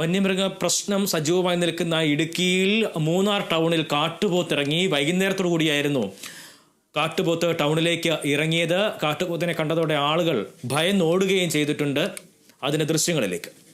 വന്യമൃഗ പ്രശ്നം സജീവമായി നിൽക്കുന്ന ഇടുക്കിയിൽ മൂന്നാർ ടൗണിൽ കാട്ടുപോത്തിറങ്ങി. വൈകുന്നേരത്തോടു കൂടിയായിരുന്നു കാട്ടുപോത്ത് ടൗണിലേക്ക് ഇറങ്ങിയത്. കാട്ടുപോത്തിനെ കണ്ടതോടെ ആളുകൾ ഭയന്നോടുകയും ചെയ്തിട്ടുണ്ട്. അതിന്റെ ദൃശ്യങ്ങളിലേക്ക്.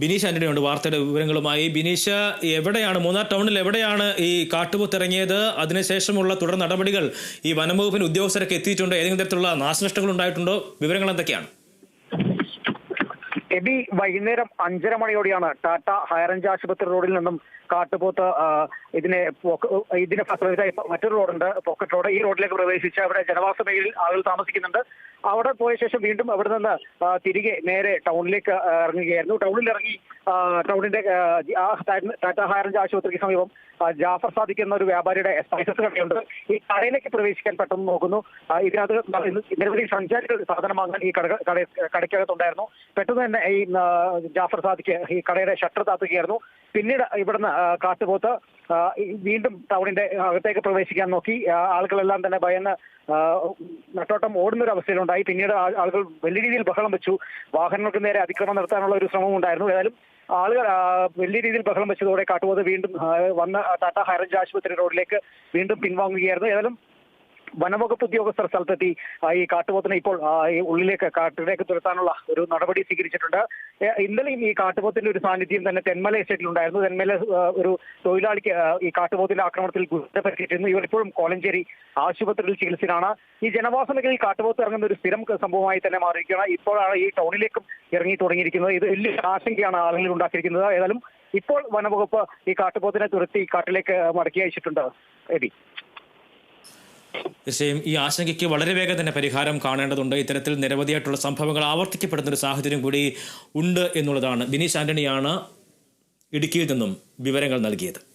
ബിനീഷ് ആന്റണി ഉണ്ട് വാർത്തയുടെ വിവരങ്ങളുമായി. ബിനീഷ് എവിടെയാണ് മൂന്നാർ ടൗണിൽ എവിടെയാണ് ഈ കാട്ടുപോത്ത് ഇറങ്ങിയത്? അതിനുശേഷമുള്ള തുടർ നടപടികൾ ഈ വനംവകുപ്പിന് ഉദ്യോഗസ്ഥരൊക്കെ എത്തിയിട്ടുണ്ടോ. ഏതെങ്കിലും തരത്തിലുള്ള നാശനഷ്ടങ്ങൾ ഉണ്ടായിട്ടുണ്ടോ? വിവരങ്ങൾ എന്തൊക്കെയാണ്? എബി വൈകുന്നേരം അഞ്ചര മണിയോടെയാണ് ടാറ്റ ഹൈറേഞ്ച് ആശുപത്രി റോഡിൽ നിന്നും കാട്ടുപോത്ത് ഇതിനെ ഇതിനെ പ്രവേശിച്ച മറ്റൊരു റോഡുണ്ട് പോക്കറ്റ് റോഡ്. ഈ റോഡിലേക്ക് പ്രവേശിച്ച് അവിടെ ജനവാസ മേഖലയിൽ ആളുകൾ താമസിക്കുന്നുണ്ട്. അവിടെ പോയ ശേഷം വീണ്ടും അവിടെ നിന്ന് തിരികെ നേരെ ടൗണിലേക്ക് ഇറങ്ങുകയായിരുന്നു. ടൗണിൽ ഇറങ്ങി ടൗണിന്റെ ടാറ്റ ഹയറഞ്ച് ആശുപത്രിക്ക് സമീപം ജാഫർ സാദിഖ് എന്ന ഒരു വ്യാപാരിയുടെ സ്പൈസസ് കടയുണ്ട്. ഈ കടയിലേക്ക് പ്രവേശിക്കാൻ പെട്ടെന്ന് നോക്കുന്നു. ഇതിനകത്ത് നിരവധി സഞ്ചാരികൾ സാധനം വാങ്ങാൻ ഈ കട- കടയ്ക്കകത്തുണ്ടായിരുന്നു. പെട്ടെന്ന് തന്നെ ഈ ജാഫർ സാദിഖ് ഈ കടയുടെ ഷട്ടർ താത്തുകയായിരുന്നു. പിന്നീട് ഇവിടുന്ന് കാട്ടുപോത്ത് വീണ്ടും ടൗണിന്റെ അകത്തേക്ക് പ്രവേശിക്കാൻ നോക്കി. ആളുകളെല്ലാം തന്നെ ഭയന്ന് നട്ടോട്ടം ഓടുന്ന ഒരു അവസ്ഥയിലുണ്ടായി. പിന്നീട് ആളുകൾ വലിയ രീതിയിൽ ബഹളം വെച്ചു. വാഹനങ്ങൾക്ക് നേരെ അതിക്രമം നടത്താനുള്ള ഒരു ശ്രമം ഉണ്ടായിരുന്നു. ഏതായാലും ആളുകൾ വലിയ രീതിയിൽ ബഹളം വെച്ചതോടെ കാട്ടുപോത്ത് വീണ്ടും വന്ന ടാറ്റ ഹൈറേഞ്ച് ആശുപത്രി റോഡിലേക്ക് വീണ്ടും പിൻവാങ്ങുകയായിരുന്നു. ഏതായാലും വനവകുപ്പ് ഉദ്യോഗസ്ഥർ സ്ഥലത്തെത്തി ഈ കാട്ടുപോത്തിനെ ഇപ്പോൾ ഉള്ളിലേക്ക് കാട്ടിലേക്ക് തുരത്താനുള്ള ഒരു നടപടി സ്വീകരിച്ചിട്ടുണ്ട്. ഇന്നലെയും ഈ കാട്ടുപോത്തിന്റെ ഒരു സാന്നിധ്യം തന്നെ തെന്മല എസ്റ്റേറ്റിൽ ഉണ്ടായിരുന്നു. തെന്മല ഒരു തൊഴിലാളിക്ക് ഈ കാട്ടുപോത്തിന്റെ ആക്രമണത്തിൽ ഗുരുതര ഇവർ ഇപ്പോഴും കോലഞ്ചേരി ആശുപത്രിയിൽ ചികിത്സയിലാണ്. ഈ ജനവാസ മേഖലയിൽ കാട്ടുപോത്ത് ഇറങ്ങുന്ന ഒരു സ്ഥിരം സംഭവമായി തന്നെ മാറിയിരിക്കുകയാണ്. ഇപ്പോഴാണ് ഈ ടൗണിലേക്കും ഇറങ്ങി തുടങ്ങിയിരിക്കുന്നത്. ഇത് വലിയ ആശങ്കയാണ് ആളുകളിൽ ഉണ്ടാക്കിയിരിക്കുന്നത്. ഏതായാലും ഇപ്പോൾ വനവകുപ്പ് ഈ കാട്ടുപോത്തിനെ തുരത്തി കാട്ടിലേക്ക് മടക്കി അയച്ചിട്ടുണ്ട്. എബി തീർച്ചയായും ഈ ആശങ്കയ്ക്ക് വളരെ വേഗം തന്നെ പരിഹാരം കാണേണ്ടതുണ്ട്. ഇത്തരത്തിൽ നിരവധിയായിട്ടുള്ള സംഭവങ്ങൾ ആവർത്തിക്കപ്പെടുന്ന ഒരു സാഹചര്യം കൂടി ഉണ്ട് എന്നുള്ളതാണ്. ബിനീഷ് ആന്റണിയാണ് ഇടുക്കിയിൽ നിന്നും വിവരങ്ങൾ നൽകിയത്.